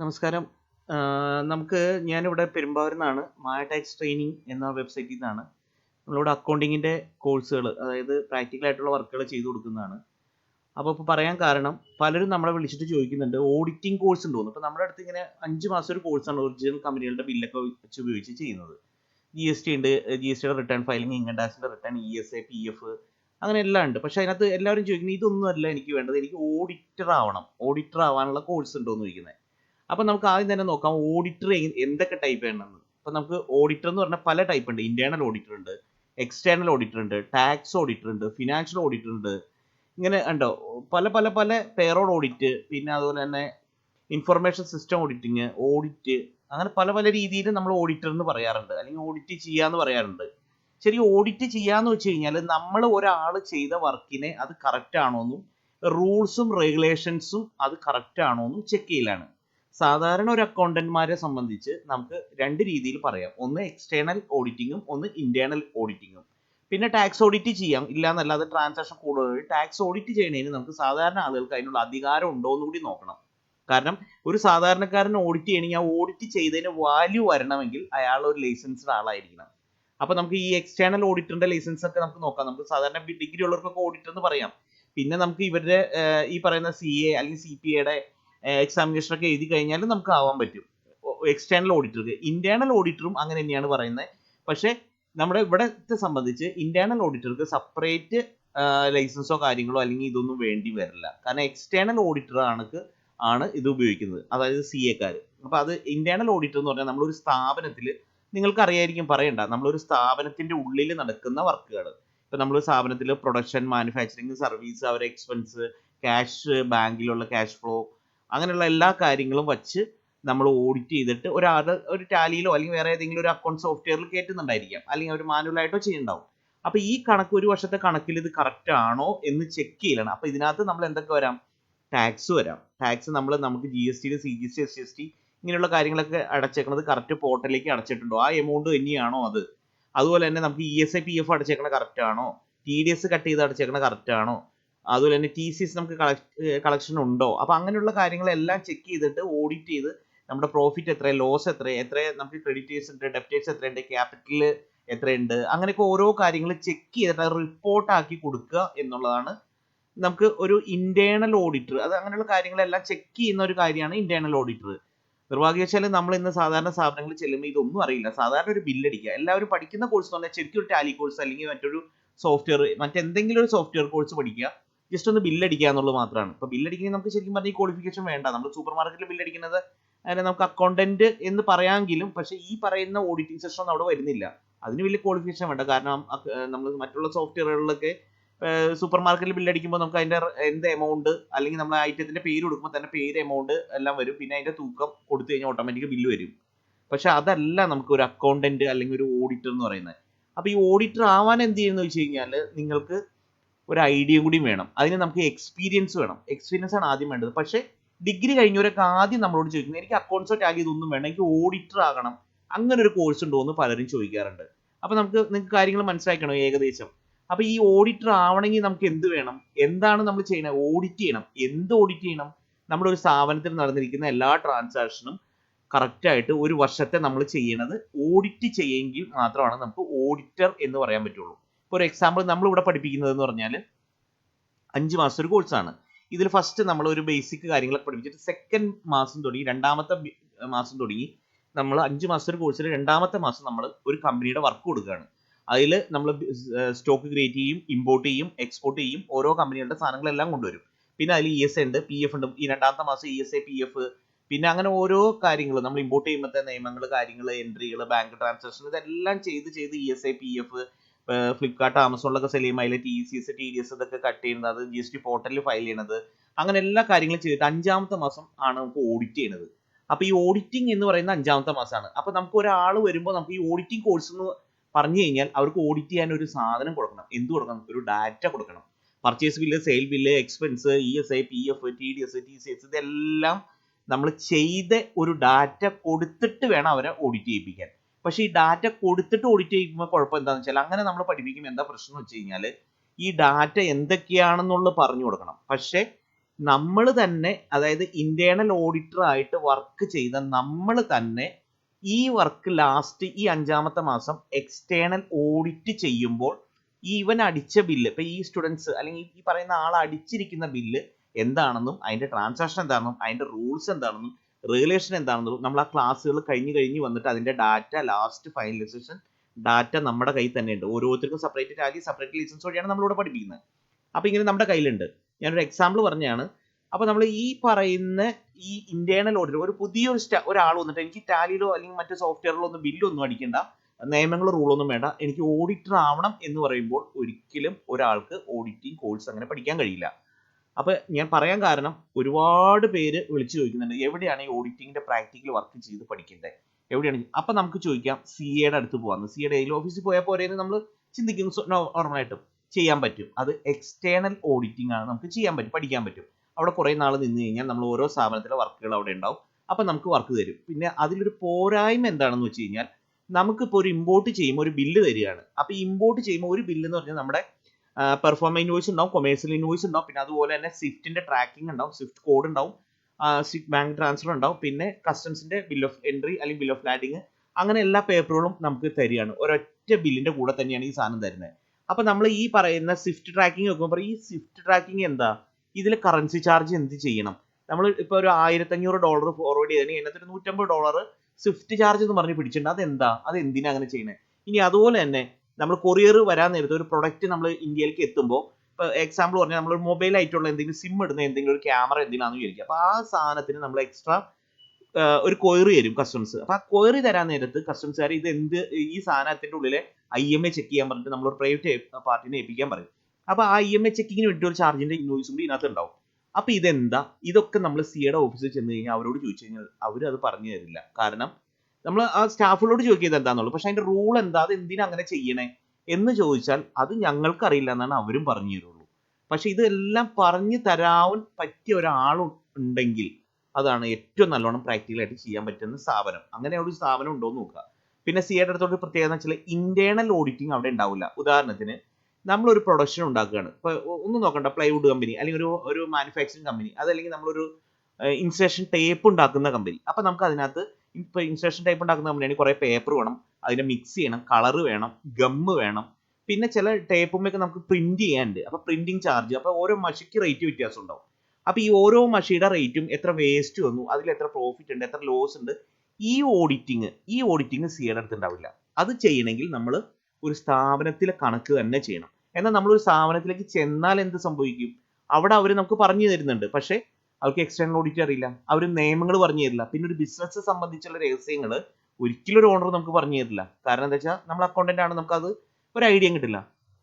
നമസ്കാരം. നമുക്ക് ഞാനിവിടെ പെരുമ്പാവൂരിൽ നിന്നാണ്. മായ ടാക്സ് ട്രെയിനിങ് എന്ന വെബ്സൈറ്റിൽ നിന്നാണ്. നമ്മളിവിടെ അക്കൗണ്ടിങ്ങിന്റെ കോഴ്സുകൾ അതായത് പ്രാക്ടിക്കൽ ആയിട്ടുള്ള വർക്കുകൾ ചെയ്തു കൊടുക്കുന്നതാണ്. അപ്പോൾ ഇപ്പോൾ പറയാൻ കാരണം പലരും നമ്മളെ വിളിച്ചിട്ട് ചോദിക്കുന്നുണ്ട് ഓഡിറ്റിംഗ് കോഴ്സ് ഉണ്ടോ അപ്പോൾ നമ്മുടെ അടുത്ത് ഇങ്ങനെ അഞ്ച് മാസം ഒരു കോഴ്സാണ് ഒറിജിനൽ കമ്പനികളുടെ ബില്ലൊക്കെ വെച്ച് ഉപയോഗിച്ച് ചെയ്യുന്നത്. ജി എസ് ടി ഉണ്ട്. ജി എസ് ടിയുടെ return filing, income ടാക്സിന്റെ return, E S A P F അങ്ങനെ എല്ലാം ഉണ്ട്. പക്ഷേ അതിനകത്ത് എല്ലാവരും ചോദിക്കുന്നത് ഇതൊന്നുമല്ല എനിക്ക് വേണ്ടത്. എനിക്ക് ഓഡിറ്റർ ആവണം. ഓഡിറ്റർ ആവാനുള്ള കോഴ്സ് ഉണ്ടോ എന്ന് ചോദിക്കുന്നത്. അപ്പോൾ നമുക്ക് ആദ്യം തന്നെ നോക്കാം ഓഡിറ്റർ എന്തൊക്കെ ടൈപ്പ് ചെയ്യണമെന്ന് അപ്പോൾ നമുക്ക് ഓഡിറ്റർ എന്ന് പറഞ്ഞാൽ പല ടൈപ്പ് ഉണ്ട്. ഇന്റേണൽ ഓഡിറ്റർ ഉണ്ട്, എക്സ്റ്റേണൽ ഓഡിറ്റർ ഉണ്ട്, ടാക്സ് ഓഡിറ്റർ ഉണ്ട്, ഫിനാൻഷ്യൽ ഓഡിറ്റർ ഉണ്ട്. ഇങ്ങനെ ഉണ്ടോ പല പല പല പേറോൾ ഓഡിറ്റ് പിന്നെ അതുപോലെ തന്നെ ഇൻഫർമേഷൻ സിസ്റ്റം ഓഡിറ്റിങ് ഓഡിറ്റ് അങ്ങനെ പല പല രീതിയിൽ നമ്മൾ ഓഡിറ്റർ എന്ന് പറയാറുണ്ട്. അല്ലെങ്കിൽ ഓഡിറ്റ് ചെയ്യാന്ന് പറയാറുണ്ട്. ശരി ഓഡിറ്റ് ചെയ്യാന്ന് വെച്ച് കഴിഞ്ഞാൽ നമ്മൾ ഒരാൾ ചെയ്ത വർക്കിനെ അത് കറക്റ്റ് ആണോന്നും റൂൾസും റെഗുലേഷൻസും അത് കറക്റ്റ് ആണോന്നും ചെക്ക് ചെയ്യലാണ്. സാധാരണ ഒരു അക്കൗണ്ടന്റ്മാരെ സംബന്ധിച്ച് നമുക്ക് രണ്ട് രീതിയിൽ പറയാം. ഒന്ന് എക്സ്റ്റേണൽ ഓഡിറ്റിങ്ങും ഒന്ന് ഇന്റേണൽ ഓഡിറ്റിങ്ങും പിന്നെ ടാക്സ് ഓഡിറ്റ് ചെയ്യാം. ഇല്ല അത് ട്രാൻസാക്ഷൻ കൂടുതൽ ടാക്സ് ഓഡിറ്റ് ചെയ്യണതിന് നമുക്ക് സാധാരണ ആളുകൾക്ക് അതിനുള്ള അധികാരം ഉണ്ടോ എന്ന് കൂടി നോക്കണം. കാരണം ഒരു സാധാരണക്കാരൻ ഓഡിറ്റ് ചെയ്യണമെങ്കിൽ ആ ഓഡിറ്റ് ചെയ്തതിന് വാല്യൂ വരണമെങ്കിൽ അയാൾ ഒരു ലൈസൻസ്ഡ് ആളായിരിക്കണം. അപ്പോൾ നമുക്ക് ഈ എക്സ്റ്റേണൽ ഓഡിറ്ററിന്റെ ലൈസൻസ് ഒക്കെ നമുക്ക് നോക്കാം. നമുക്ക് സാധാരണ ഡിഗ്രി ഉള്ളവർക്കൊക്കെ ഓഡിറ്റർ എന്ന് പറയാം. പിന്നെ നമുക്ക് ഇവരുടെ ഈ പറയുന്ന സി എ അല്ലെങ്കിൽ സി പി എക്സാമിനേഷൻ ഒക്കെ എഴുതി കഴിഞ്ഞാൽ നമുക്ക് ആവാൻ പറ്റും. എക്സ്റ്റേണൽ ഓഡിറ്റർക്ക്. ഇന്റേണൽ ഓഡിറ്ററും അങ്ങനെ തന്നെയാണ് പറയുന്നത്. പക്ഷേ നമ്മുടെ ഇവിടത്തെ സംബന്ധിച്ച് ഇന്റേണൽ ഓഡിറ്റർക്ക് സെപ്പറേറ്റ് ലൈസൻസോ കാര്യങ്ങളോ അല്ലെങ്കിൽ ഇതൊന്നും വേണ്ടി വരില്ല. കാരണം എക്സ്റ്റേണൽ ഓഡിറ്റർ ആണ് ആണ് ഇത് ഉപയോഗിക്കുന്നത്. അതായത് സി എക്കാർ അപ്പോൾ അത് ഇന്റേണൽ ഓഡിറ്റർ എന്ന് പറഞ്ഞാൽ നമ്മളൊരു സ്ഥാപനത്തിൽ നിങ്ങൾക്ക് അറിയായിരിക്കും പറയണ്ട. നമ്മളൊരു സ്ഥാപനത്തിന്റെ ഉള്ളിൽ നടക്കുന്ന വർക്കുകൾ. ഇപ്പം നമ്മൾ സ്ഥാപനത്തിൽ പ്രൊഡക്ഷൻ, മാനുഫാക്ചറിങ് സർവീസ്, അവരുടെ എക്സ്പെൻസ്, ക്യാഷ്, ബാങ്കിലുള്ള ക്യാഷ് ഫ്ലോ അങ്ങനെയുള്ള എല്ലാ കാര്യങ്ങളും വച്ച് നമ്മൾ ഓഡിറ്റ് ചെയ്തിട്ട് ഒരാളുടെ ഒരു ടാലിയിലോ അല്ലെങ്കിൽ വേറെ ഏതെങ്കിലും ഒരു അക്കൗണ്ട് സോഫ്റ്റ്വെയറിൽ കയറ്റുന്നുണ്ടായിരിക്കാം. അല്ലെങ്കിൽ അവർ മാനുവലായിട്ടോ ചെയ്യുന്നുണ്ടാവും. അപ്പൊ ഈ കണക്ക് ഒരു വർഷത്തെ കണക്കിൽ ഇത് കറക്റ്റ് ആണോ എന്ന് ചെക്ക് ചെയ്യലാണ്. അപ്പൊ ഇതിനകത്ത് നമ്മൾ എന്തൊക്കെ വരാം? ടാക്സ് വരാം. ടാക്സ് നമ്മൾ നമുക്ക് G S T C G S S T ഇങ്ങനെയുള്ള കാര്യങ്ങളൊക്കെ അടച്ചേക്കുന്നത് കറക്റ്റ് പോർട്ടലിലേക്ക് അടച്ചിട്ടുണ്ടോ? ആ എമൗണ്ട് തന്നെയാണോ അത്? അതുപോലെ തന്നെ നമുക്ക് E S I P F അടച്ചേക്കുന്നത് correct ആണോ? ടി ഡി എസ് കട്ട് ചെയ്ത് അടച്ചേക്കുന്നത് കറക്റ്റ് ആണോ? അതുപോലെ തന്നെ ടി സിസ് നമുക്ക് കളക്ഷൻ ഉണ്ടോ? അപ്പോൾ അങ്ങനെയുള്ള കാര്യങ്ങളെല്ലാം ചെക്ക് ചെയ്തിട്ട് ഓഡിറ്റ് ചെയ്ത് നമ്മുടെ പ്രോഫിറ്റ് എത്ര, ലോസ് എത്ര, എത്ര നമുക്ക് ക്രെഡിറ്റേഴ്സ് ഉണ്ട്, ഡെപ്റ്റേഴ്സ് എത്രയുണ്ട്, ക്യാപിറ്റൽ എത്രയുണ്ട് അങ്ങനെയൊക്കെ ഓരോ കാര്യങ്ങൾ ചെക്ക് ചെയ്തിട്ട് റിപ്പോർട്ട് ആക്കി കൊടുക്കുക എന്നുള്ളതാണ് നമുക്ക് ഒരു ഇന്റേണൽ ഓഡിറ്റർ അത് അങ്ങനെയുള്ള കാര്യങ്ങളെല്ലാം ചെക്ക് ചെയ്യുന്ന ഒരു കാര്യമാണ് ഇന്റേണൽ ഓഡിറ്റർ. നിർഭാഗ്യവശാലും നമ്മൾ ഇന്ന് സാധാരണ സ്ഥാപനങ്ങളിൽ ചെല്ലുമ്പോൾ ഇതൊന്നും അറിയില്ല. സാധാരണ ഒരു ബില്ലടിക്കുക എല്ലാവരും പഠിക്കുന്ന കോഴ്സ് എന്ന് പറഞ്ഞാൽ ശരിക്കും ഒരു ടാലി കോഴ്സ് അല്ലെങ്കിൽ മറ്റൊരു സോഫ്റ്റ്വെയർ മറ്റെന്തെങ്കിലും ഒരു സോഫ്റ്റ്വെയർ കോഴ്സ് പഠിക്കുക. ജസ്റ്റ് ഒന്ന് ബില്ലടിക്കുക എന്നുള്ളത് മാത്രമാണ്. ഇപ്പോൾ ബില്ലടിക്കുന്നത് നമുക്ക് ശരിക്കും പറഞ്ഞാൽ ഈ ക്വാളിഫിക്കേഷൻ വേണ്ട. നമ്മൾ സൂപ്പർ മാർക്കറ്റിൽ ബില്ലടിക്കുന്നത് നമുക്ക് അക്കൗണ്ടന്റ് എന്ന് പറയാമെങ്കിലും പക്ഷേ ഈ പറയുന്ന ഓഡിറ്റിംഗ് സെഷൻ ഒന്നും അവിടെ വരുന്നില്ല. അതിന് വലിയ ക്വാളിഫിക്കേഷൻ വേണ്ട. കാരണം നമ്മൾ മറ്റുള്ള സോഫ്റ്റ്വെയറുകളിലൊക്കെ സൂപ്പർ മാർക്കറ്റിൽ ബില്ലടിക്കുമ്പോൾ നമുക്ക് അതിന്റെ എന്ത് എമൗണ്ട് അല്ലെങ്കിൽ നമ്മൾ ഐറ്റത്തിന്റെ പേര് കൊടുക്കുമ്പോൾ തന്നെ പേര്, എമൗണ്ട് എല്ലാം വരും. പിന്നെ അതിന്റെ തൂക്കം കൊടുത്തു കഴിഞ്ഞാൽ ഓട്ടോമാറ്റിക് ബില്ല് വരും. പക്ഷെ അതല്ല നമുക്ക് ഒരു അക്കൗണ്ടന്റ് അല്ലെങ്കിൽ ഒരു ഓഡിറ്റർ എന്ന് പറയുന്നത്. അപ്പൊ ഈ ഓഡിറ്റർ ആവാൻ എന്ത് ചെയ്യുന്നു വെച്ച് കഴിഞ്ഞാൽ നിങ്ങൾക്ക് ഒരു ഐഡിയയും കൂടി വേണം. അതിന് നമുക്ക് എക്സ്പീരിയൻസ് വേണം. എക്സ്പീരിയൻസ് ആണ് ആദ്യം വേണ്ടത്. പക്ഷേ ഡിഗ്രി കഴിഞ്ഞവരൊക്കെ ആദ്യം നമ്മളോട് ചോദിക്കുന്നത് എനിക്ക് അക്കൗണ്ട്സോ ടാഗ് ഇതൊന്നും വേണം എനിക്ക് ഓഡിറ്റർ ആകണം. അങ്ങനെ ഒരു കോഴ്സ് ഉണ്ടോ എന്ന് പലരും ചോദിക്കാറുണ്ട്. അപ്പോൾ നമുക്ക് നിങ്ങൾക്ക് കാര്യങ്ങൾ മനസ്സിലാക്കണം ഏകദേശം? അപ്പോൾ ഈ ഓഡിറ്റർ ആവണമെങ്കിൽ നമുക്ക് എന്ത് വേണം? എന്താണ് നമ്മൾ ചെയ്യുന്നത്? ഓഡിറ്റ് ചെയ്യണം. എന്ത് ഓഡിറ്റ് ചെയ്യണം? നമ്മുടെ ഒരു സ്ഥാപനത്തിൽ നടന്നിരിക്കുന്ന എല്ലാ ട്രാൻസാക്ഷനും കറക്റ്റായിട്ട് ഒരു വർഷത്തെ നമ്മൾ ചെയ്യണത് ഓഡിറ്റ് ചെയ്യെങ്കിൽ മാത്രമാണ് നമുക്ക് ഓഡിറ്റർ എന്ന് പറയാൻ പറ്റുള്ളൂ. ഇപ്പോൾ ഒരു എക്സാമ്പിൾ നമ്മൾ ഇവിടെ പഠിപ്പിക്കുന്നത് എന്ന് പറഞ്ഞാൽ അഞ്ച് മാസം ഒരു കോഴ്സാണ്. ഇതിൽ ഫസ്റ്റ് നമ്മൾ ഒരു ബേസിക് കാര്യങ്ങളൊക്കെ പഠിപ്പിച്ചിട്ട് സെക്കൻഡ് മാസം തുടങ്ങി രണ്ടാമത്തെ മാസം തുടങ്ങി നമ്മൾ അഞ്ച് മാസം ഒരു കോഴ്സിൽ രണ്ടാമത്തെ മാസം നമ്മൾ ഒരു കമ്പനിയുടെ വർക്ക് കൊടുക്കുകയാണ്. അതിൽ നമ്മൾ സ്റ്റോക്ക് ക്രിയേറ്റ് ചെയ്യും, ഇമ്പോർട്ട് ചെയ്യും, എക്സ്പോർട്ട് ചെയ്യും. ഓരോ കമ്പനികളുടെ സാധനങ്ങളെല്ലാം കൊണ്ടുവരും. പിന്നെ അതിൽ ഇ എസ് ഉണ്ട്, പി എഫ് ഉണ്ട്. ഈ രണ്ടാമത്തെ മാസം E S A P F പിന്നെ അങ്ങനെ ഓരോ കാര്യങ്ങളും നമ്മൾ ഇമ്പോർട്ട് ചെയ്യുമ്പോഴത്തെ നിയമങ്ങൾ, കാര്യങ്ങൾ, എൻട്രികൾ, ബാങ്ക് ട്രാൻസാക്ഷൻ ഇതെല്ലാം ചെയ്ത് ചെയ്ത് E S A P PF Flipkart, ആമസോണിലൊക്കെ sell ചെയ്യുമ്പോൾ അതിലെ ഡി എസ് ഇതൊക്കെ കട്ട് ചെയ്യുന്നത്, അത് ടി പോർട്ടലിൽ ഫയൽ ചെയ്യണത് അങ്ങനെ എല്ലാ കാര്യങ്ങളും ചെയ്തിട്ട് അഞ്ചാമത്തെ മാസം ആണ് നമുക്ക് ഓഡിറ്റ് ചെയ്യുന്നത് അപ്പോൾ ഈ ഓഡിറ്റിംഗ് എന്ന് പറയുന്ന അഞ്ചാമത്തെ മാസമാണ്. അപ്പോൾ നമുക്ക് ഒരാൾ വരുമ്പോൾ നമുക്ക് ഈ ഓഡിറ്റിംഗ് കോഴ്സ് എന്ന് പറഞ്ഞു കഴിഞ്ഞാൽ അവർക്ക് ഓഡിറ്റ് ചെയ്യാൻ ഒരു സാധനം കൊടുക്കണം. എന്ത് കൊടുക്കണം? ഒരു ഡാറ്റ കൊടുക്കണം. Purchase bill, sale bill, expense, E S I P F T D S T C S ഇതെല്ലാം നമ്മൾ ചെയ്ത ഒരു ഡാറ്റ കൊടുത്തിട്ട് വേണം അവരെ ഓഡിറ്റ് ചെയ്യിപ്പിക്കാൻ. പക്ഷേ ഈ ഡാറ്റ കൊടുത്തിട്ട് ഓഡിറ്റ് ചെയ്യുമ്പോൾ കുഴപ്പം എന്താണെന്ന് വെച്ചാൽ അങ്ങനെ നമ്മൾ പഠിപ്പിക്കുമ്പോൾ എന്താ പ്രശ്നം വെച്ച് കഴിഞ്ഞാൽ ഈ ഡാറ്റ എന്തൊക്കെയാണെന്നുള്ളത് പറഞ്ഞു കൊടുക്കണം. പക്ഷേ നമ്മൾ തന്നെ അതായത് ഇന്റേണൽ ഓഡിറ്റർ ആയിട്ട് വർക്ക് ചെയ്ത നമ്മൾ തന്നെ ഈ വർക്ക് ലാസ്റ്റ് ഈ അഞ്ചാമത്തെ മാസം എക്സ്റ്റേണൽ ഓഡിറ്റ് ചെയ്യുമ്പോൾ ഈ ഇവൻ അടിച്ച ബില്ല് ഇപ്പൊ ഈ സ്റ്റുഡൻസ് അല്ലെങ്കിൽ ഈ പറയുന്ന ആൾ അടിച്ചിരിക്കുന്ന ബില്ല് എന്താണെന്നും അതിന്റെ ട്രാൻസാക്ഷൻ എന്താണെന്നും അതിന്റെ റൂൾസ് എന്താണെന്നും റെഗുലേഷൻ എന്താണെന്ന് നമ്മൾ ആ ക്ലാസ്സുകൾ കഴിഞ്ഞ് കഴിഞ്ഞ് വന്നിട്ട് അതിന്റെ data last final finalisation data നമ്മുടെ കയ്യിൽ തന്നെ ഉണ്ട്. ഓരോരുത്തർക്കും സെപ്പറേറ്റ് ആക്കി സെപ്പറേറ്റ് ലൈസൻസ് വഴിയാണ് നമ്മളിവിടെ പഠിപ്പിക്കുന്നത്. അപ്പൊ ഇങ്ങനെ നമ്മുടെ കയ്യിലുണ്ട്. ഞാനൊരു എക്സാമ്പിൾ പറഞ്ഞാണ്. അപ്പൊ നമ്മൾ ഈ പറയുന്ന ഈ ഇന്റേണൽ ഓഡിറ്റ് ഒരു സ്റ്റാ ഒരാൾ വന്നിട്ട് എനിക്ക് ടാലിയിലോ അല്ലെങ്കിൽ മറ്റു സോഫ്റ്റ്വെയറിലോ ഒന്നും ബില്ലൊന്നും അടിക്കണ്ട. നിയമങ്ങളോ റൂളൊന്നും വേണ്ട. എനിക്ക് ഓഡിറ്റർ ആവണം എന്ന് പറയുമ്പോൾ ഒരിക്കലും ഒരാൾക്ക് ഓഡിറ്റിംഗ് കോഴ്സ് അങ്ങനെ പഠിക്കാൻ കഴിയില്ല. അപ്പൊ ഞാൻ പറയാൻ കാരണം ഒരുപാട് പേര് വിളിച്ചു ചോദിക്കുന്നുണ്ട് എവിടെയാണ് ഈ ഓഡിറ്റിംഗിന്റെ പ്രാക്ടിക്കൽ വർക്ക് ചെയ്ത് പഠിക്കേണ്ടത്? എവിടെയാണ്? അപ്പൊ നമുക്ക് ചോദിക്കാം സി എയുടെ അടുത്ത് പോകാമെന്ന് സി എയുടെ ഓഫീസിൽ പോയാൽ പോരെയെന്ന് നമ്മൾ ചിന്തിക്കുന്നു നോർമലായിട്ടും ചെയ്യാൻ പറ്റും. അത് എക്സ്റ്റേണൽ ഓഡിറ്റിംഗ് ആണ് നമുക്ക് ചെയ്യാൻ പറ്റും പഠിക്കാൻ പറ്റും. അവിടെ കുറേ നാൾ നിന്ന് കഴിഞ്ഞാൽ നമ്മൾ ഓരോ സ്ഥാപനത്തിലെ വർക്കുകൾ അവിടെ ഉണ്ടാവും. അപ്പൊ നമുക്ക് വർക്ക് തരും. പിന്നെ അതിലൊരു പോരായ്മ എന്താണെന്ന് വെച്ച് കഴിഞ്ഞാൽ നമുക്കിപ്പോൾ ഒരു ഇമ്പോർട്ട് ചെയ്യുമ്പോൾ ഒരു ബില്ല് തരികയാണ്. അപ്പൊ ഇമ്പോർട്ട് ചെയ്യുമ്പോൾ ഒരു ബില്ല് എന്ന് പറഞ്ഞാൽ നമ്മുടെ പെർഫോമ ഇൻവോയ്സ് ഉണ്ടാവും കൊമേഴ്സ്യൽ ഇൻവോയ്സ് ഉണ്ടാവും. പിന്നെ അതുപോലെ തന്നെ സ്വിഫ്റ്റിന്റെ ട്രാക്കിംഗ് ഉണ്ടാവും സ്വിഫ്റ്റ് കോഡ് ഉണ്ടാവും. സ്വിഫ്റ്റ് ബാങ്ക് ട്രാൻസ്ഫർ ഉണ്ടാവും. പിന്നെ കസ്റ്റംസിന്റെ ബിൽ ഓഫ് എൻട്രി അല്ലെങ്കിൽ ബിൽ ഓഫ് ലാൻഡിങ് അങ്ങനെ എല്ലാ പേപ്പറുകളും നമുക്ക് തരികയാണ്. ഒരൊറ്റ ബില്ലിന്റെ കൂടെ തന്നെയാണ് ഈ സാധനം തരുന്നത്. അപ്പൊ നമ്മൾ ഈ പറയുന്ന സ്വിഫ്റ്റ് ട്രാക്കിംഗ് വെക്കുമ്പോൾ ഈ സ്വിഫ്റ്റ് ട്രാക്കിംഗ് എന്താ? ഇതിൽ കറൻസി ചാർജ് എന്ത് ചെയ്യണം? നമ്മൾ ഇപ്പൊ ഒരു ആയിരത്തഞ്ഞൂറ് ഡോളർ ഫോർവേഡ് ചെയ്തതിന് അതിനകത്ത് ഒരു നൂറ്റമ്പത് ഡോളർ സ്വിഫ്റ്റ് ചാർജ് എന്ന് പറഞ്ഞ് പിടിച്ചിട്ടുണ്ട്. എന്താ അത് എന്തിനാ അങ്ങനെ ചെയ്യുന്നത്? ഇനി അതുപോലെ തന്നെ നമ്മൾ കൊറിയർ വരാൻ നേരത്തെ ഒരു പ്രൊഡക്റ്റ് നമ്മൾ ഇന്ത്യയിലേക്ക് എത്തുമ്പോൾ ഇപ്പോൾ എക്സാമ്പിൾ പറഞ്ഞാൽ നമ്മൾ മൊബൈൽ ആയിട്ടുള്ള എന്തെങ്കിലും സിം ഇടുന്ന എന്തെങ്കിലും ഒരു ക്യാമറ എന്തെങ്കിലും വിചാരിക്കുക. അപ്പോൾ ആ സാധനത്തിന് നമ്മൾ എക്സ്ട്രാ ഒരു കൊയറി തരും കസ്റ്റംസ് അപ്പോൾ ആ കൊയറി തരാൻ നേരത്ത് കസ്റ്റംസുകാർ ഇത് എന്ത് ഈ സാധനത്തിന്റെ ഉള്ളിലെ ഐ എം എ ചെക്ക് ചെയ്യാൻ പറഞ്ഞിട്ട് നമ്മൾ ഒരു പ്രൈവറ്റ് പാർട്ടിനെ ഏൽപ്പിക്കാൻ പറയും. അപ്പോൾ ആ ഐ എം എ ചെക്കിങ്ങിന് വേണ്ടി ഒരു ചാർജിന്റെ ഇൻവോയ്സും കൂടി ഇതിനകത്ത് ഉണ്ടാവും. അപ്പൊ ഇതെന്താ? ഇതൊക്കെ നമ്മൾ സിയുടെ ഓഫീസിൽ ചെന്ന് കഴിഞ്ഞാൽ അവരോട് ചോദിച്ചു കഴിഞ്ഞാൽ അവർ അത് പറഞ്ഞു തരില്ല. കാരണം നമ്മൾ ആ സ്റ്റാഫുകളോട് ചോദിക്കുന്നത് എന്താണെന്നുള്ളൂ പക്ഷെ അതിന്റെ റൂൾ എന്താ? അത് എന്തിനാ അങ്ങനെ ചെയ്യണേ? എന്ന് ചോദിച്ചാൽ അത് ഞങ്ങൾക്ക് അറിയില്ല എന്നാണ് അവരും പറഞ്ഞു തരുള്ളൂ. പക്ഷെ ഇതെല്ലാം പറഞ്ഞു തരാൻ പറ്റിയ ഒരാൾ ഉണ്ടെങ്കിൽ അതാണ് ഏറ്റവും നല്ലോണം പ്രാക്ടിക്കലായിട്ട് ചെയ്യാൻ പറ്റുന്ന സ്ഥാപനം. അങ്ങനെ ഒരു സ്ഥാപനം ഉണ്ടോ എന്ന് നോക്കുക. പിന്നെ സിയുടെ അടുത്തോട്ട് പ്രത്യേകത എന്ന് വെച്ചാൽ ഇന്റേണൽ ഓഡിറ്റിംഗ് അവിടെ ഉണ്ടാവില്ല. ഉദാഹരണത്തിന് നമ്മളൊരു പ്രൊഡക്ഷൻ ഉണ്ടാക്കുകയാണ്. ഇപ്പൊ ഒന്നും നോക്കണ്ട പ്ലൈവുഡ് കമ്പനി അല്ലെങ്കിൽ ഒരു ഒരു മാനുഫാക്ചറിങ് കമ്പനി അതല്ലെങ്കിൽ നമ്മളൊരു ഇൻസ്റ്റേഷൻ ടേപ്പ് ഉണ്ടാക്കുന്ന കമ്പനി അപ്പൊ നമുക്ക് അതിനകത്ത് ഇപ്പൊ ഇൻസ്ട്രക്ഷൻ ടൈപ്പ് ഉണ്ടാക്കുന്ന കമ്പനിയാണെങ്കിൽ കുറേ പേപ്പർ വേണം അതിനെ മിക്സ് ചെയ്യണം കളർ വേണം ഗമ്മ് വേണം. പിന്നെ ചില ടേപ്പുമൊക്കെ നമുക്ക് പ്രിന്റ് ചെയ്യാനുണ്ട്. അപ്പൊ പ്രിന്റിങ് ചാർജ് അപ്പൊ ഓരോ മഷിക്ക് റേറ്റ് വ്യത്യാസം ഉണ്ടാവും. അപ്പൊ ഈ ഓരോ മഷിയുടെ റേറ്റും എത്ര വേസ്റ്റ് വന്നു അതിൽ എത്ര പ്രോഫിറ്റ് ഉണ്ട് എത്ര ലോസ് ഉണ്ട് ഈ ഓഡിറ്റിങ് ഈ ഓഡിറ്റിങ് സിയുടെ അടുത്ത് ഉണ്ടാവില്ല അത് ചെയ്യണമെങ്കിൽ നമ്മൾ ഒരു സ്ഥാപനത്തിലെ കണക്ക് തന്നെ ചെയ്യണം. എന്നാൽ നമ്മൾ ഒരു സ്ഥാപനത്തിലേക്ക് ചെന്നാൽ എന്ത് സംഭവിക്കും? അവിടെ അവർ നമുക്ക് പറഞ്ഞു തരുന്നുണ്ട്. പക്ഷേ അവർക്ക് എക്സ്റ്റേണൽ ഓഡിറ്റ് അറിയില്ല. അവർ നിയമങ്ങൾ പറഞ്ഞു തരില്ല. പിന്നെ ഒരു ബിസിനസ് സംബന്ധിച്ചുള്ള രഹസ്യങ്ങൾ ഒരിക്കലും ഒരു ഓണർ നമുക്ക് പറഞ്ഞു തരില്ല. കാരണം എന്താ വെച്ചാൽ നമ്മൾ അക്കൗണ്ടന്റ് ആണ് നമുക്ക് അത് ഒരു ഐഡിയ കിട്ടില്ല.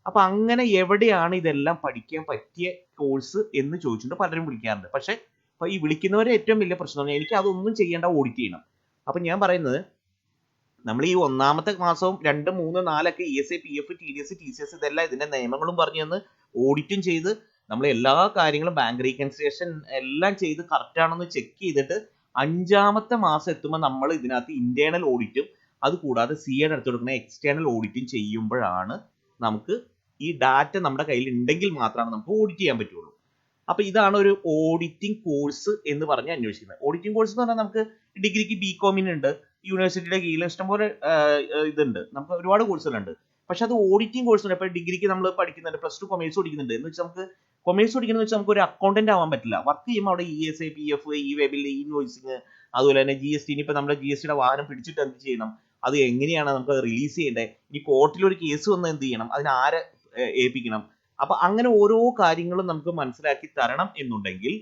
അപ്പൊ അങ്ങനെ എവിടെയാണ് ഇതെല്ലാം പഠിക്കാൻ പറ്റിയ കോഴ്സ് എന്ന് ചോദിച്ചിട്ട് പലരും വിളിക്കാറുണ്ട്. പക്ഷെ ഇപ്പൊ ഈ വിളിക്കുന്നവരെ ഏറ്റവും വലിയ പ്രശ്നം എനിക്ക് അതൊന്നും ചെയ്യേണ്ട ഓഡിറ്റ് ചെയ്യണം. അപ്പൊ ഞാൻ പറയുന്നത് നമ്മൾ ഈ ഒന്നാമത്തെ മാസവും രണ്ട് മൂന്ന് നാലൊക്കെ E S I P F T D S T C S ഇതെല്ലാം ഇതിന്റെ നിയമങ്ങളും പറഞ്ഞു തന്ന് ഓഡിറ്റും ചെയ്ത് നമ്മൾ എല്ലാ കാര്യങ്ങളും ബാങ്ക് റീകൺസിലേഷൻ എല്ലാം ചെയ്ത് കറക്റ്റ് ആണെന്ന് ചെക്ക് ചെയ്തിട്ട് അഞ്ചാമത്തെ മാസം എത്തുമ്പോൾ നമ്മൾ ഇതിനകത്ത് ഇന്റേണൽ ഓഡിറ്റും അത് കൂടാതെ സി എയുടെ അടുത്ത് കൊടുക്കുന്ന എക്സ്റ്റേണൽ ഓഡിറ്റും ചെയ്യുമ്പോഴാണ് നമുക്ക് ഈ ഡാറ്റ നമ്മുടെ കയ്യിൽ ഉണ്ടെങ്കിൽ മാത്രമാണ് നമുക്ക് ഓഡിറ്റ് ചെയ്യാൻ പറ്റുള്ളൂ. അപ്പൊ ഇതാണ് ഒരു ഓഡിറ്റിംഗ് കോഴ്സ് എന്ന് പറഞ്ഞ് അന്വേഷിക്കുന്നത്. ഓഡിറ്റിംഗ് കോഴ്സ് എന്ന് പറഞ്ഞാൽ നമുക്ക് ഡിഗ്രിക്ക് ബി കോമിനുണ്ട് യൂണിവേഴ്സിറ്റിയുടെ കീഴിൽ ഇഷ്ടംപോലെ ഇതുണ്ട്. നമുക്ക് ഒരുപാട് കോഴ്സുകളുണ്ട് പക്ഷെ അത് ഓഡിറ്റിംഗ് കോഴ്സ് ഉണ്ട്. ഇപ്പൊ ഡിഗ്രിക്ക് നമ്മൾ പഠിക്കുന്നുണ്ട് പ്ലസ് ടു കൊമേഴ്സ് പഠിക്കുന്നുണ്ട്. എന്ന് വെച്ചാൽ നമുക്ക് കൊമേഴ്സ് പഠിക്കണമെന്ന് വെച്ചാൽ നമുക്ക് ഒരു അക്കൗണ്ടന്റ് ആവാൻ പറ്റില്ല. വർക്ക് ചെയ്യുമ്പോൾ അവിടെ E S I P F E വെബിൽ E ഇൻവോയ്സിങ് അതുപോലെ തന്നെ ജി എസ് ടി ഇനിയിപ്പോൾ നമ്മുടെ ജി എസ് ടിയുടെ വാഹനം പിടിച്ചിട്ട് എന്ത് ചെയ്യണം? അത് എങ്ങനെയാണ് നമുക്ക് അത് റിലീസ് ചെയ്യേണ്ടത്? ഇനി കോർട്ടിൽ ഒരു കേസ് വന്ന് എന്ത് ചെയ്യണം? അതിന് ആരെ ഏൽപ്പിക്കണം? അപ്പൊ അങ്ങനെ ഓരോ കാര്യങ്ങളും നമുക്ക് മനസ്സിലാക്കി തരണം എന്നുണ്ടെങ്കിൽ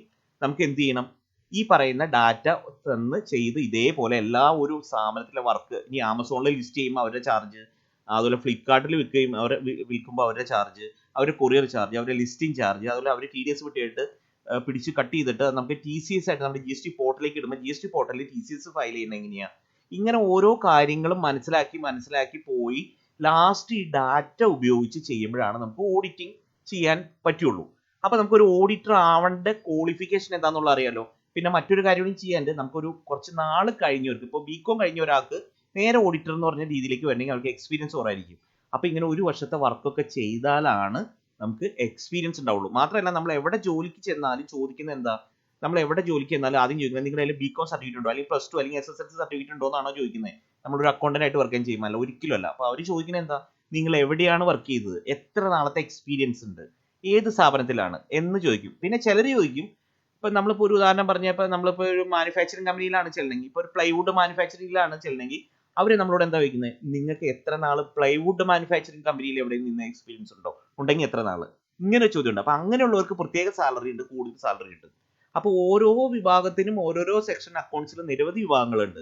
നമുക്ക് എന്ത് ചെയ്യണം? ഈ പറയുന്ന ഡാറ്റ തന്ന് ചെയ്ത് ഇതേപോലെ എല്ലാ ഒരു സ്ഥാപനത്തിലെ വർക്ക് ഇനി ആമസോണിൽ ലിസ്റ്റ് ചെയ്യുമ്പോൾ അവരുടെ ചാർജ് അതുപോലെ ഫ്ലിപ്കാർട്ടിൽ വിൽക്കുകയും അവരെ വിൽക്കുമ്പോൾ അവരുടെ ചാർജ് അവരുടെ കൊറിയർ ചാർജ് അവരുടെ ലിസ്റ്റിംഗ് ചാർജ് അതുപോലെ അവർ ടി ഡി എസ് വിട്ടിട്ട് പിടിച്ച് കട്ട് ചെയ്തിട്ട് നമുക്ക് ടി സി എസ് ആയിട്ട് നമ്മുടെ ജി എസ് ടി പോർട്ടലിലേക്ക് ഇടുമ്പോൾ ജി എസ് ടി പോർട്ടലിൽ ടി സി എസ് ഫയൽ ചെയ്യുന്നത് എങ്ങനെയാണ് ഇങ്ങനെ ഓരോ കാര്യങ്ങളും മനസ്സിലാക്കി മനസ്സിലാക്കി പോയി ലാസ്റ്റ് ഈ ഡാറ്റ ഉപയോഗിച്ച് ചെയ്യുമ്പോഴാണ് നമുക്ക് ഓഡിറ്റിംഗ് ചെയ്യാൻ പറ്റുള്ളൂ. അപ്പൊ നമുക്കൊരു ഓഡിറ്റർ ആവേണ്ട ക്വാളിഫിക്കേഷൻ എന്താണെന്നുള്ള അറിയാലോ? പിന്നെ മറ്റൊരു കാര്യം കൂടി ചെയ്യാണ്ട് നമുക്കൊരു കുറച്ച് നാൾ കഴിഞ്ഞവർക്ക് ഇപ്പോൾ ബി കോം കഴിഞ്ഞ ഒരാൾക്ക് നേരെ ഓഡിറ്റർ എന്ന് പറഞ്ഞ രീതിയിലേക്ക് വരണമെങ്കിൽ അവർക്ക് എക്സ്പീരിയൻസ് കുറവായിരിക്കും. അപ്പൊ ഇങ്ങനെ ഒരു വർഷത്തെ വർക്കൊക്കെ ചെയ്താലാണ് നമുക്ക് എക്സ്പീരിയൻസ് ഉണ്ടാവുള്ളൂ. മാത്രമല്ല നമ്മൾ എവിടെ ജോലിക്ക് ചെന്നാലും ചോദിക്കുന്നത് എന്താ? നമ്മൾ എവിടെ ജോലിക്ക് ചെന്നാലും ആദ്യം ചോദിക്കുന്നത് നിങ്ങളുടെ കയ്യിൽ ബികോം സർട്ടിഫിക്കറ്റ് ഉണ്ടോ? അല്ലെങ്കിൽ പ്ലസ് ടു അല്ലെങ്കിൽ S S L C certificate ഉണ്ടോ എന്നാണോ ചോദിക്കുന്നത്. നമ്മളൊരു അക്കൗണ്ടന്റ് ആയിട്ട് വർക്ക് ചെയ്യാൻ ചെയ്യുമല്ല ഒരിക്കലും അല്ല. അപ്പോൾ അവർ ചോദിക്കുന്നത് എന്താ? നിങ്ങൾ എവിടെയാണ് വർക്ക് ചെയ്തത്? എത്ര നാളത്തെ എക്സ്പീരിയൻസ് ഉണ്ട്? ഏത് സ്ഥാപനത്തിലാണ്? എന്ന് ചോദിക്കും. പിന്നെ ചിലർ ചോദിക്കും ഇപ്പൊ നമ്മളിപ്പോ ഒരു ഉദാഹരണം പറഞ്ഞപ്പോൾ നമ്മളിപ്പോ ഒരു മാനുഫാക്ചറിങ് കമ്പനിയിലാണ് ചെല്ലണമെങ്കിൽ ഇപ്പൊ ഒരു പ്ലൈവുഡ് മാനുഫാക്ചറിങ്ങിലാണ് ചെല്ലണമെങ്കിൽ അവർ നമ്മളോട് എന്താ ചോദിക്കുന്നത് നിങ്ങൾക്ക് എത്ര നാൾ പ്ലൈവുഡ് മാനുഫാക്ചറിങ് കമ്പനിയിൽ എവിടെയും നിന്ന് എക്സ്പീരിയൻസ് ഉണ്ടോ? ഉണ്ടെങ്കിൽ എത്ര നാൾ ഇങ്ങനെ ചോദ്യം ഉണ്ട് അപ്പൊ അങ്ങനെയുള്ളവർക്ക് പ്രത്യേക സാലറി ഉണ്ട് കൂടുതൽ സാലറി ഉണ്ട്. അപ്പോൾ ഓരോ വിഭാഗത്തിനും ഓരോരോ സെക്ഷൻ അക്കൗണ്ട്സിൽ നിരവധി വിഭാഗങ്ങളുണ്ട്.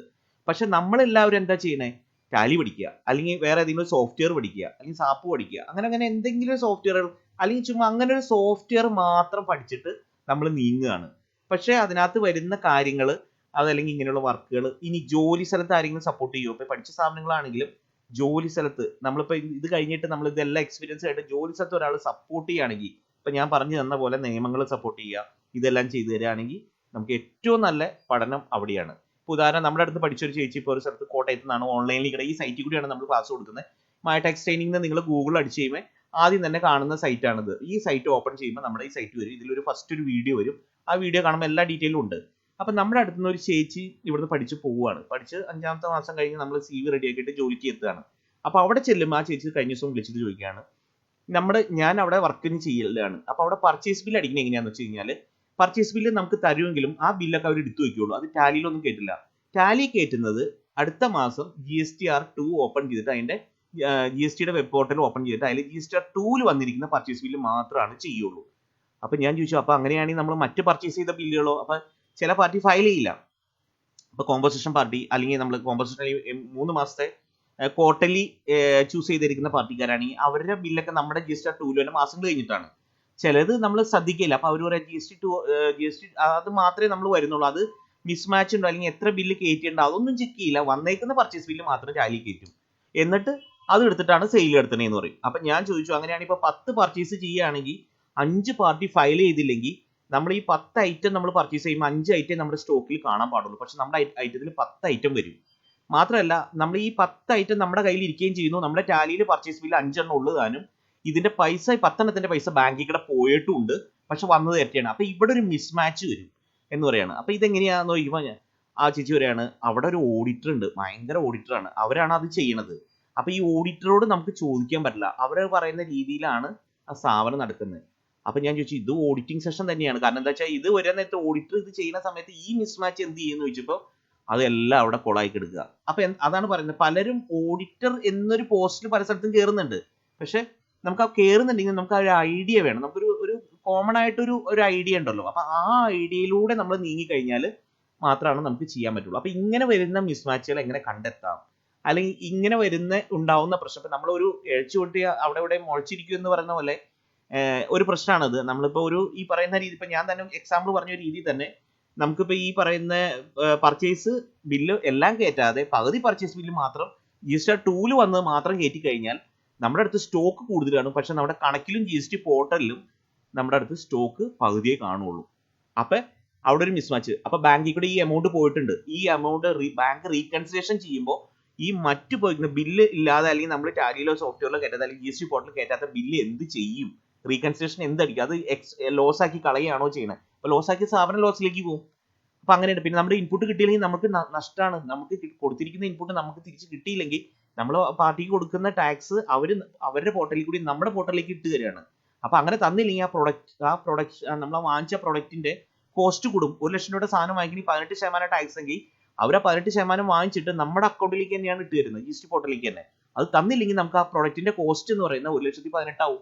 പക്ഷെ നമ്മളെല്ലാവരും എന്താ ചെയ്യണേ ടാലി പഠിക്കുക. അല്ലെങ്കിൽ വേറെ ഏതെങ്കിലും സോഫ്റ്റ്വെയർ പഠിക്കുക. അല്ലെങ്കിൽ സാപ്പ് പഠിക്കുക. അങ്ങനെ അങ്ങനെ എന്തെങ്കിലും സോഫ്റ്റ്വെയറുകൾ അല്ലെങ്കിൽ ചുമ്മാ അങ്ങനെ ഒരു സോഫ്റ്റ്വെയർ മാത്രം പഠിച്ചിട്ട് നമ്മൾ നീങ്ങുകയാണ്. പക്ഷേ അതിനകത്ത് വരുന്ന കാര്യങ്ങൾ അതല്ലെങ്കിൽ ഇങ്ങനെയുള്ള വർക്കുകൾ ഇനി ജോലി സ്ഥലത്ത് ആരെങ്കിലും സപ്പോർട്ട് ചെയ്യുമോ ഇപ്പൊ പഠിച്ച സ്ഥാപനങ്ങളാണെങ്കിലും ജോലി സ്ഥലത്ത് നമ്മളിപ്പോ ഇത് കഴിഞ്ഞിട്ട് നമ്മൾ ഇതെല്ലാം എക്സ്പീരിയൻസ് ആയിട്ട് ജോലി സ്ഥലത്ത് ഒരാൾ സപ്പോർട്ട് ചെയ്യുകയാണെങ്കിൽ ഇപ്പൊ ഞാൻ പറഞ്ഞു തന്ന പോലെ നിയമങ്ങൾ സപ്പോർട്ട് ചെയ്യുക ഇതെല്ലാം ചെയ്തു തരികയാണെങ്കിൽ നമുക്ക് ഏറ്റവും നല്ല പഠനം അവിടെയാണ്. ഇപ്പൊ ഉദാഹരണം നമ്മുടെ അടുത്ത് പഠിച്ചൊരു ചേച്ചി ഇപ്പോൾ ഒരു സ്ഥലത്ത് കോട്ടയത്ത് നിന്നാണ് ഓൺലൈനിൽ കിടക്കുക ഈ സൈറ്റിൽ കൂടിയാണ് നമ്മൾ ക്ലാസ് കൊടുക്കുന്നത്. മായ ടെക്സ് ട്രെയിനിങ് നിങ്ങൾ ഗൂഗിൾ അടിച്ച് ചെയ്യുമ്പോൾ ആദ്യം തന്നെ കാണുന്ന സൈറ്റാണിത് ഈ സൈറ്റ് ഓപ്പൺ ചെയ്യുമ്പോൾ നമ്മുടെ ഈ സൈറ്റ് വരും. ഇതിലൊരു ഫസ്റ്റ് ഒരു വീഡിയോ വരും. ആ വീഡിയോ കാണുമ്പോൾ എല്ലാ ഡീറ്റെയിലും ഉണ്ട്. അപ്പൊ നമ്മുടെ അടുത്ത് നിന്ന് ഒരു ചേച്ചി ഇവിടുന്ന് പഠിച്ച് പോവുകയാണ്. പഠിച്ച് അഞ്ചാമത്തെ മാസം കഴിഞ്ഞ് നമ്മൾ സി വി റെഡി ആക്കിയിട്ട് ജോലിക്ക് എത്തുകയാണ്. അപ്പൊ അവിടെ ചെല്ലുമ്പോൾ ആ ചേച്ചി കഴിഞ്ഞ ദിവസം വിളിച്ചിട്ട് ചോദിക്കുകയാണ് നമ്മുടെ ഞാൻ അവിടെ വർക്കിന് ചെയ്യലാണ്. അപ്പൊ അവിടെ പർച്ചേസ് ബില്ല് അടിക്കുന്നത് എങ്ങനെയാന്ന് വെച്ച് കഴിഞ്ഞാൽ പർച്ചേസ് ബില്ല് നമുക്ക് തരുമെങ്കിലും ആ ബില്ലൊക്കെ അവർ എടുത്തു വെക്കുകയുള്ളൂ അത് ടാലിയിലൊന്നും കേട്ടില്ല. ടാലി കയറ്റുന്നത് അടുത്ത മാസം G S T R two open ചെയ്തിട്ട് അതിന്റെ ജി എസ് ടിയുടെ വെബ് പോർട്ടൽ ഓപ്പൺ ചെയ്തിട്ട് അതിൽ ജി എസ് ടി ആർ ടൂവിൽ വന്നിരിക്കുന്ന പർച്ചേസ് ബില്ല് മാത്രമാണ് ചെയ്യുള്ളൂ. അപ്പൊ ഞാൻ ചോദിച്ചു അപ്പൊ അങ്ങനെയാണെങ്കിൽ നമ്മൾ മറ്റ് പർച്ചേസ് ചെയ്ത ബില്ലുകളോ അപ്പൊ ചില പാർട്ടി ഫയൽ ചെയ്യില്ല. ഇപ്പൊ കോമ്പോസിഷൻ പാർട്ടി അല്ലെങ്കിൽ നമ്മൾ കോമ്പോസിഷൻ മൂന്ന് മാസത്തെ ക്വാർട്ടർലി ചൂസ് ചെയ്തിരിക്കുന്ന പാർട്ടിക്കാരാണെങ്കിൽ അവരുടെ ബില്ലൊക്കെ നമ്മുടെ ജി എസ് ടി ടൂൽ മാസങ്ങൾ കഴിഞ്ഞിട്ടാണ്. ചിലത് നമ്മൾ ശ്രദ്ധിക്കില്ല അപ്പോൾ അവർ പറയാം G S T to G S T അത് മാത്രമേ നമ്മൾ വരുന്നുള്ളൂ. അത് മിസ്മാച്ച് ഉണ്ടോ? അല്ലെങ്കിൽ എത്ര ബില്ല് കയറ്റിയുണ്ടോ അതൊന്നും ചെക്ക് ചെയ്യില്ല. വന്നേക്കുന്ന പർച്ചേസ് ബില്ല് മാത്രം ടാലി കയറ്റും എന്നിട്ട് അത് എടുത്തിട്ടാണ് സെയിൽ എടുത്തണേന്ന് പറയും. അപ്പൊ ഞാൻ ചോദിച്ചു അങ്ങനെയാണെങ്കിൽ ഇപ്പൊ പത്ത് പർച്ചേസ് ചെയ്യുകയാണെങ്കിൽ അഞ്ച് പാർട്ടി ഫയൽ ചെയ്തില്ലെങ്കിൽ നമ്മൾ ഈ പത്ത് ഐറ്റം നമ്മൾ പർച്ചേസ് ചെയ്യുമ്പോൾ അഞ്ച് ഐറ്റം നമ്മുടെ സ്റ്റോക്കിൽ കാണാൻ പാടുള്ളൂ. പക്ഷെ നമ്മുടെ ഐറ്റത്തിൽ പത്ത് ഐറ്റം വരും. മാത്രമല്ല നമ്മൾ ഈ പത്ത് ഐറ്റം നമ്മുടെ കയ്യിൽ ഇരിക്കുകയും ചെയ്യുന്നു. നമ്മുടെ ടാലിയിൽ പർച്ചേസ് ബില്ല് അഞ്ചെണ്ണം ഉള്ളതാനും ഇതിന്റെ പൈസ പത്തെണ്ണത്തിന്റെ പൈസ ബാങ്കിൽ കൂടെ പോയിട്ടുണ്ട് പക്ഷെ വന്നത് ഇരട്ടിയാണ് അപ്പൊ ഇവിടെ ഒരു മിസ്മാച്ച് വരും എന്ന് പറയാണ്. അപ്പൊ ഇതെങ്ങനെയാന്ന് ഞാൻ ആ ചേച്ചി പറയാണ് അവിടെ ഒരു ഓഡിറ്റർ ഉണ്ട്. ഭയങ്കര ഓഡിറ്ററാണ് അവരാണ് അത് ചെയ്യണത്. അപ്പൊ ഈ ഓഡിറ്ററോട് നമുക്ക് ചോദിക്കാൻ പറ്റില്ല. അവർ പറയുന്ന രീതിയിലാണ് ആ സ്ഥാപനം നടക്കുന്നത്. അപ്പൊ ഞാൻ ചോദിച്ചു ഇത് ഓഡിറ്റിംഗ് സെഷൻ തന്നെയാണ്. കാരണം എന്താ വെച്ചാൽ ഇത് വരാൻ നേരത്തെ ഓഡിറ്റർ ഇത് ചെയ്യുന്ന സമയത്ത് ഈ മിസ്മാച്ച് എന്ത് ചെയ്യുന്നു ചോദിച്ചപ്പോൾ അതെല്ലാം അവിടെ കൊളായി കിടക്കുക അപ്പൊ അതാണ് പറയുന്നത്. പലരും ഓഡിറ്റർ എന്നൊരു പോസ്റ്റിൽ പല സ്ഥലത്തും കയറുന്നുണ്ട് പക്ഷെ നമുക്ക് ആ കയറുന്നുണ്ടെങ്കിൽ നമുക്ക് ആ ഒരു ഐഡിയ വേണം. നമുക്കൊരു ഒരു കോമൺ ആയിട്ടൊരു ഒരു ഐഡിയ ഉണ്ടല്ലോ. അപ്പൊ ആ ഐഡിയയിലൂടെ നമ്മൾ നീങ്ങി കഴിഞ്ഞാൽ മാത്രമാണ് നമുക്ക് ചെയ്യാൻ പറ്റുള്ളൂ. അപ്പൊ ഇങ്ങനെ വരുന്ന മിസ്മാച്ചുകൾ എങ്ങനെ കണ്ടെത്താം? അല്ലെങ്കിൽ ഇങ്ങനെ വരുന്ന ഉണ്ടാവുന്ന പ്രശ്നം. ഇപ്പൊ നമ്മളൊരു എഴുച്ചുകൊട്ടി അവിടെ ഇവിടെ മുളച്ചിരിക്കും എന്ന് പറയുന്ന പോലെ ഒരു പ്രശ്നമാണത് നമ്മളിപ്പോൾ ഒരു ഈ പറയുന്ന രീതി ഇപ്പൊ ഞാൻ തന്നെ എക്സാമ്പിൾ പറഞ്ഞ രീതി തന്നെ നമുക്കിപ്പോ ഈ പറയുന്ന പർച്ചേസ് ബില്ല് എല്ലാം കയറ്റാതെ പകുതി പർച്ചേസ് ബില്ല് മാത്രം ജി എസ് ടി ടൂൽ മാത്രം കയറ്റി കഴിഞ്ഞാൽ നമ്മുടെ അടുത്ത് സ്റ്റോക്ക് കൂടുതലാണ് പക്ഷെ നമ്മുടെ കണക്കിലും ജി എസ് ടി പോർട്ടലിലും നമ്മുടെ അടുത്ത് സ്റ്റോക്ക് പകുതിയെ കാണുള്ളൂ. അപ്പൊ അവിടെ ഒരു മിസ്മാച്ച് അപ്പൊ ബാങ്കിൽ കൂടെ ഈ എമൗണ്ട് പോയിട്ടുണ്ട്. ഈ എമൗണ്ട് ബാങ്ക് റീകൺസിലേഷൻ ചെയ്യുമ്പോൾ ഈ മറ്റു പോയിരിക്കുന്ന ബില്ല് ഇല്ലാതെ അല്ലെങ്കിൽ നമ്മൾ ടാലിയിലോ സോഫ്റ്റ്വെയറിലോ കയറ്റാതെ അല്ലെങ്കിൽ ജി എസ് ടി പോർട്ടലിൽ കയറ്റാത്ത ബില്ല് എന്ത് ചെയ്യും? റീകൺസിലേഷൻ എന്തടിക്കും അത് എക്സ് ലോസ് ആക്കി കളയുകയാണോ ചെയ്യുന്നത് അപ്പൊ ലോസ് ആക്കി സ്ഥാപനം ലോസിലേക്ക് പോകും. അപ്പൊ അങ്ങനെയുണ്ട്. പിന്നെ നമ്മുടെ ഇൻപുട്ട് കിട്ടിയില്ലെങ്കിൽ നമുക്ക് നഷ്ടമാണ് നമുക്ക് കൊടുത്തിരിക്കുന്ന ഇൻപുട്ട് നമുക്ക് തിരിച്ച് കിട്ടിയില്ലെങ്കിൽ നമ്മൾ പാർട്ടിക്ക് കൊടുക്കുന്ന ടാക്സ് അവർ അവരുടെ പോർട്ടലിൽ കൂടി നമ്മുടെ പോർട്ടലിലേക്ക് ഇട്ട് തരികയാണ്. അപ്പൊ അങ്ങനെ തന്നില്ലെങ്കിൽ ആ പ്രൊഡക്റ്റ് ആ പ്രൊഡക്റ്റ് നമ്മൾ വാങ്ങിച്ച പ്രൊഡക്റ്റിന്റെ കോസ്റ്റ് കൂടും. ഒരു ലക്ഷം രൂപയുടെ സാധനം വാങ്ങിക്കണമെങ്കിൽ പതിനെട്ട് ശതമാനം ടാക്സ് എങ്കിൽ അവർ ആ പതിനെട്ട് ശതമാനം വാങ്ങിച്ചിട്ട് നമ്മുടെ അക്കൗണ്ടിലേക്ക് തന്നെയാണ് ഇട്ട് തരുന്നത്. ജി എസ് ടി പോർട്ടലിലേക്ക് തന്നെ. അത് തന്നില്ലെങ്കിൽ നമുക്ക് ആ പ്രൊഡക്റ്റിന്റെ കോസ്റ്റ് എന്ന് പറയുന്നത് ഒരു ലക്ഷത്തി പതിനെട്ടാവും.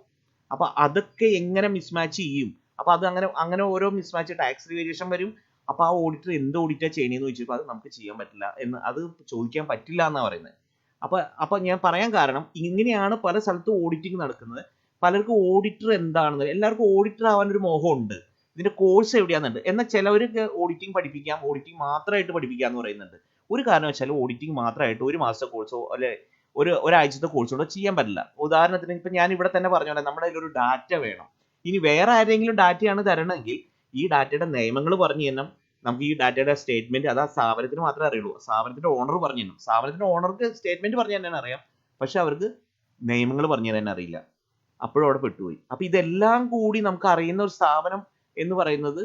അപ്പൊ അതൊക്കെ എങ്ങനെ മിസ്മാച്ച് ചെയ്യും? അപ്പൊ അത് അങ്ങനെ അങ്ങനെ ഓരോ മിസ്മാച്ച് ടാക്സ് റിവേരിയേഷൻ വരും. അപ്പൊ ആ ഓഡിറ്റർ എന്ത് ഓഡിറ്റാ ചെയ്യണേന്ന് ചോദിച്ചപ്പോൾ അത് നമുക്ക് ചെയ്യാൻ പറ്റില്ല എന്ന് അത് ചോദിക്കാൻ പറ്റില്ല എന്നാ പറയുന്നത് അപ്പൊ അപ്പൊ ഞാൻ പറയാൻ കാരണം ഇങ്ങനെയാണ് പല സ്ഥലത്തും ഓഡിറ്റിംഗ് നടക്കുന്നത്. പലർക്കും ഓഡിറ്റർ എന്താണെന്ന് എല്ലാവർക്കും ഓഡിറ്റർ ആവാൻ ഒരു മോഹമുണ്ട്. ഇതിന്റെ കോഴ്സ് എവിടെയാണെന്നുണ്ട് എന്നാൽ ചിലവർക്ക് ഓഡിറ്റിംഗ് പഠിപ്പിക്കാം ഓഡിറ്റിംഗ് മാത്രമായിട്ട് പഠിപ്പിക്കാം എന്ന് പറയുന്നുണ്ട്. ഒരു കാരണം വെച്ചാൽ ഓഡിറ്റിംഗ് മാത്രമായിട്ട് ഒരു മാസത്തെ കോഴ്സോ അല്ലെ ഒരു ഒരാഴ്ചത്തെ കോഴ്സ് കൂടെ ചെയ്യാൻ പറ്റില്ല. ഉദാഹരണത്തിന് ഇപ്പൊ ഞാൻ ഇവിടെ തന്നെ പറഞ്ഞോളെ നമ്മുടെ കയ്യിൽ ഒരു ഡാറ്റ വേണം. ഇനി വേറെ ആരെങ്കിലും ഡാറ്റയാണ് തരണമെങ്കിൽ ഈ ഡാറ്റയുടെ നിയമങ്ങൾ പറഞ്ഞു തന്നെ നമുക്ക് ഈ ഡാറ്റയുടെ സ്റ്റേറ്റ്മെന്റ് അത് ആ സ്ഥാപനത്തിന് മാത്രമേ അറിയുള്ളൂ. സ്ഥാപനത്തിന്റെ ഓണർ പറഞ്ഞു തന്നെ സ്ഥാപനത്തിന്റെ ഓണർക്ക് സ്റ്റേറ്റ്മെന്റ് പറഞ്ഞു തന്നെയാണ് അറിയാം. പക്ഷെ അവർക്ക് നിയമങ്ങൾ പറഞ്ഞു തന്നെ അറിയില്ല. അപ്പോഴും അവിടെ പെട്ടുപോയി. അപ്പൊ ഇതെല്ലാം കൂടി നമുക്ക് അറിയുന്ന ഒരു സ്ഥാപനം എന്ന് പറയുന്നത്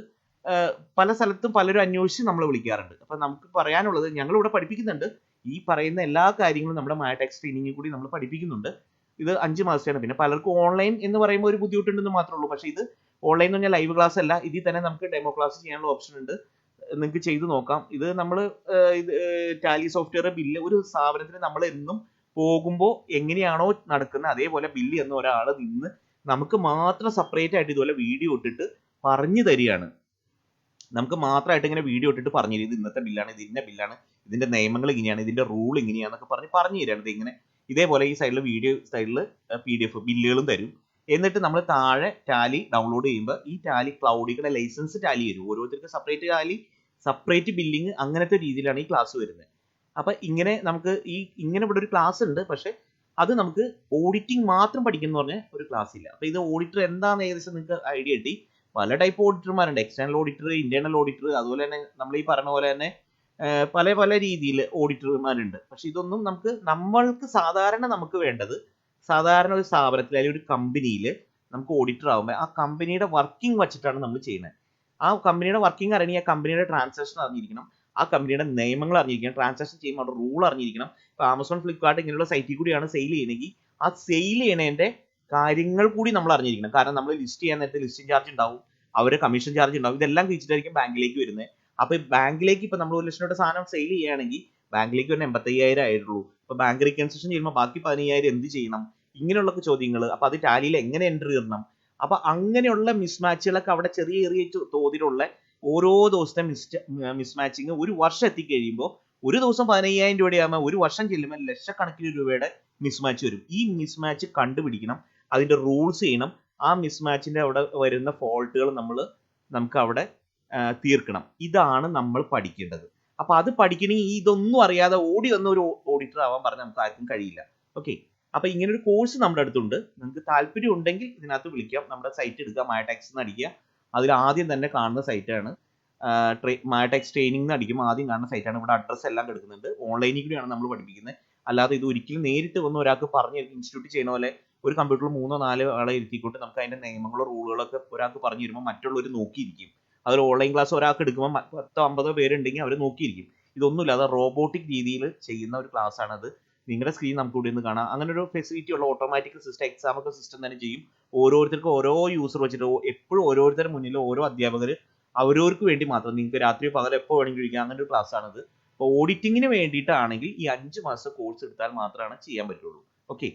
പല സ്ഥലത്തും പലരും അന്വേഷിച്ച് നമ്മളെ വിളിക്കാറുണ്ട്. അപ്പൊ നമുക്ക് പറയാനുള്ളത് ഞങ്ങൾ ഇവിടെ പഠിപ്പിക്കുന്നുണ്ട്. ഈ പറയുന്ന എല്ലാ കാര്യങ്ങളും നമ്മുടെ മാറ്റാക്സ് ട്രെയിനിങ്ങിൽ കൂടി നമ്മൾ പഠിപ്പിക്കുന്നുണ്ട്. ഇത് അഞ്ച് മാസത്തെയാണ് പിന്നെ പലർക്കും ഓൺലൈൻ എന്ന് പറയുമ്പോൾ ഒരു ബുദ്ധിമുട്ടുണ്ടെന്ന് മാത്രമേ ഉള്ളൂ. പക്ഷേ ഇത് ഓൺലൈൻ എന്ന് പറഞ്ഞാൽ ലൈവ് ക്ലാസ് അല്ല. ഇതിൽ തന്നെ നമുക്ക് ഡെമോ ക്ലാസ് ചെയ്യാനുള്ള ഓപ്ഷൻ ഉണ്ട്. നിങ്ങൾക്ക് ചെയ്തു നോക്കാം. ഇത് നമ്മൾ ഇത് ടാലി സോഫ്റ്റ്വെയർ ബില്ല് ഒരു സ്ഥാപനത്തിന് നമ്മൾ എന്നും പോകുമ്പോൾ എങ്ങനെയാണോ നടക്കുന്നത് അതേപോലെ ബില്ല് എന്ന ഒരാൾ നിന്ന് നമുക്ക് മാത്രം സെപ്പറേറ്റ് ആയിട്ട് ഇതുപോലെ വീഡിയോ ഇട്ടിട്ട് പറഞ്ഞു തരികയാണ്. നമുക്ക് മാത്രമായിട്ട് ഇങ്ങനെ വീഡിയോ ഇട്ടിട്ട് പറഞ്ഞു തരും ഇത് ഇന്നത്തെ ബില്ലാണ് ഇത് ഇന്ന ബില്ലാണ് ഇതിന്റെ നിയമങ്ങൾ ഇങ്ങനെയാണ് ഇതിന്റെ റൂൾ ഇങ്ങനെയാന്നൊക്കെ പറഞ്ഞ് പറഞ്ഞു തരാണ്. ഇങ്ങനെ ഇതേപോലെ ഈ സൈഡിൽ വീഡിയോ സൈഡിൽ പി ഡി എഫ് ബില്ലുകളും തരും. എന്നിട്ട് നമ്മൾ താഴെ ടാലി ഡൗൺലോഡ് ചെയ്യുമ്പോൾ ഈ ടാലി ക്ലൗഡിയുടെ ലൈസൻസ് ടാലി വരും. ഓരോരുത്തർക്ക് സെപ്പറേറ്റ് ടാലി സെപ്പറേറ്റ് ബില്ലിങ് അങ്ങനത്തെ രീതിയിലാണ് ഈ ക്ലാസ് വരുന്നത്. അപ്പൊ ഇങ്ങനെ നമുക്ക് ഈ ഇങ്ങനെ ഇവിടെ ഒരു ക്ലാസ് ഉണ്ട്. പക്ഷെ അത് നമുക്ക് ഓഡിറ്റിംഗ് മാത്രം പഠിക്കുന്ന പറഞ്ഞ ഒരു ക്ലാസ് ഇല്ല. അപ്പൊ ഇത് ഓഡിറ്റർ എന്താണെന്ന് ഏകദേശം നിങ്ങൾക്ക് ഐഡിയ കിട്ടി? പല ടൈപ്പ് ഓഡിറ്റർമാരുണ്ട് എക്സ്റ്റേണൽ ഓഡിറ്റർ ഇന്റേണൽ ഓഡിറ്റർ അതുപോലെ തന്നെ നമ്മൾ ഈ പറഞ്ഞ പോലെ തന്നെ പല പല രീതിയിൽ ഓഡിറ്റർമാരുണ്ട്. പക്ഷെ ഇതൊന്നും നമുക്ക് നമ്മൾക്ക് സാധാരണ നമുക്ക് വേണ്ടത് സാധാരണ ഒരു സ്ഥാപനത്തിൽ അല്ലെങ്കിൽ ഒരു കമ്പനിയിൽ നമുക്ക് ഓഡിറ്റർ ആകുമ്പോൾ ആ കമ്പനിയുടെ വർക്കിംഗ് വെച്ചിട്ടാണ് നമ്മൾ ചെയ്യുന്നത്. ആ കമ്പനിയുടെ വർക്കിംഗ് അറിയണി ആ കമ്പനിയുടെ ട്രാൻസാക്ഷൻ അറിഞ്ഞിരിക്കണം ആ കമ്പനിയുടെ നിയമങ്ങൾ അറിഞ്ഞിരിക്കണം ട്രാൻസാക്ഷൻ ചെയ്യുമ്പോൾ അവിടെ റൂൾ അറിഞ്ഞിരിക്കണം. ഇപ്പൊ ആമസോൺ ഫ്ലിപ്കാർട്ട് ഇങ്ങനെയുള്ള സൈറ്റിൽ കൂടിയാണ് സെയിൽ ചെയ്യണമെങ്കിൽ ആ സെയിൽ ചെയ്യണതിന്റെ കാര്യങ്ങൾ കൂടി നമ്മൾ അറിഞ്ഞിരിക്കണം. കാരണം നമ്മൾ ലിസ്റ്റ് ചെയ്യാൻ നേരത്തെ ലിസ്റ്റിംഗ് ചാർജ് ഉണ്ടാവും അവരെ കമ്മീഷൻ ചാർജ് ഉണ്ടാവും ഇതെല്ലാം തിരിച്ചിട്ടായിരിക്കും ബാങ്കിലേക്ക് വരുന്നത്. അപ്പൊ ബാങ്കിലേക്ക് ഇപ്പൊ നമ്മൾ ഒരു ലക്ഷം രൂപയുടെ സാധനം സെയിൽ ചെയ്യുകയാണെങ്കിൽ ബാങ്കിലേക്ക് വരുന്ന എൺപത്തയ്യായിരം ആയിട്ടുള്ളൂ. അപ്പൊ ബാങ്ക് റീകൺസ്ട്രക്ഷൻ ചെയ്യുമ്പോൾ ബാക്കി പതിനയ്യായിരം എന്ത് ചെയ്യണം? ഇങ്ങനെയുള്ള ചോദ്യങ്ങൾ അപ്പൊ അത് ടാലിയിൽ എങ്ങനെ എൻട്രി ഇടണം അപ്പൊ അങ്ങനെയുള്ള മിസ്മാച്ചുകളൊക്കെ അവിടെ ചെറിയ ചെറിയ തോതിലുള്ള ഓരോ ദിവസത്തെ മിസ് മിസ്മാച്ചിങ് ഒരു വർഷം എത്തിക്കഴിയുമ്പോൾ ഒരു ദിവസം പതിനയ്യായിരം രൂപയാകുമ്പോൾ ഒരു വർഷം ചെല്ലുമ്പോൾ ലക്ഷക്കണക്കിന് രൂപയുടെ മിസ്മാച്ച് വരും. ഈ മിസ്മാച്ച് കണ്ടുപിടിക്കണം. അതിന്റെ റൂൾസ് ചെയ്യണം. ആ മിസ്മാച്ചിന്റെ അവിടെ വരുന്ന ഫോൾട്ടുകൾ നമ്മൾ നമുക്ക് അവിടെ തീർക്കണം. ഇതാണ് നമ്മൾ പഠിക്കേണ്ടത്. അപ്പൊ അത് പഠിക്കണമെങ്കിൽ ഇതൊന്നും അറിയാതെ ഓടി വന്ന ഒരു ഓഡിറ്റർ ആവാൻ പറഞ്ഞാൽ നമുക്ക് ആർക്കും കഴിയില്ല. ഓക്കെ അപ്പൊ ഇങ്ങനെ ഒരു കോഴ്സ് നമ്മുടെ അടുത്തുണ്ട്. നിങ്ങൾക്ക് താല്പര്യം ഉണ്ടെങ്കിൽ ഇതിനകത്ത് വിളിക്കാം. നമ്മുടെ സൈറ്റ് എടുക്കുക. മായടാക്സ് എന്ന് അടിക്കുക. അതിൽ ആദ്യം തന്നെ കാണുന്ന സൈറ്റാണ് മായടാക്സ് ട്രെയിനിങ് എന്ന് അടിക്കും ആദ്യം കാണുന്ന സൈറ്റാണ് ഇവിടെ അഡ്രസ്സ് എല്ലാം കിടക്കുന്നുണ്ട്. ഓൺലൈനിൽ കൂടിയാണ് നമ്മൾ പഠിപ്പിക്കുന്നത്. അല്ലാതെ ഇത് ഒരിക്കലും നേരിട്ട് വന്ന് ഒരാൾക്ക് പറഞ്ഞ് ഇൻസ്റ്റിറ്റ്യൂട്ട് ചെയ്യുന്ന പോലെ ഒരു കമ്പ്യൂട്ടറിൽ മൂന്നോ നാലോ ആളെ ഇരുത്തിക്കൊണ്ട് നമുക്ക് അതിന്റെ നിയമങ്ങളോ റൂളുകളൊക്കെ ഒരാൾക്ക് പറഞ്ഞു തരുമ്പോൾ മറ്റുള്ളവർ നോക്കിയിരിക്കും. അതിൽ ഓൺലൈൻ ക്ലാസ് ഒരാൾക്ക് എടുക്കുമ്പോൾ പത്തോ അമ്പതോ പേരുണ്ടെങ്കിൽ അവർ നോക്കിയിരിക്കും. ഇതൊന്നുമില്ല അത് റോബോട്ടിക് രീതിയിൽ ചെയ്യുന്ന ഒരു ക്ലാസ് ആണത്. നിങ്ങളുടെ സ്ക്രീൻ നമുക്ക് ഇവിടെ നിന്ന് കാണാം. അങ്ങനെ ഒരു ഫെസിലിറ്റി ഉള്ള ഓട്ടോമാറ്റിക് സിസ്റ്റം എക്സാം ഒക്കെ സിസ്റ്റം തന്നെ ചെയ്യും. ഓരോരുത്തർക്കും ഓരോ യൂസർ വെച്ചിട്ട് എപ്പോഴും ഓരോരുത്തരുടെ മുന്നിൽ ഓരോ അധ്യാപകർ അവരവർക്ക് വേണ്ടി മാത്രം നിങ്ങൾക്ക് രാത്രി പകൽ എപ്പോൾ വേണമെങ്കിലും ഇരിക്കാം അങ്ങനെ ഒരു ക്ലാസ് ആണത് അപ്പോൾ ഓഡിറ്റിങ്ങിന് വേണ്ടിയിട്ടാണെങ്കിൽ ഈ അഞ്ച് മാസം കോഴ്സ് എടുത്താൽ മാത്രമാണ് ചെയ്യാൻ പറ്റുള്ളൂ. ഓക്കെ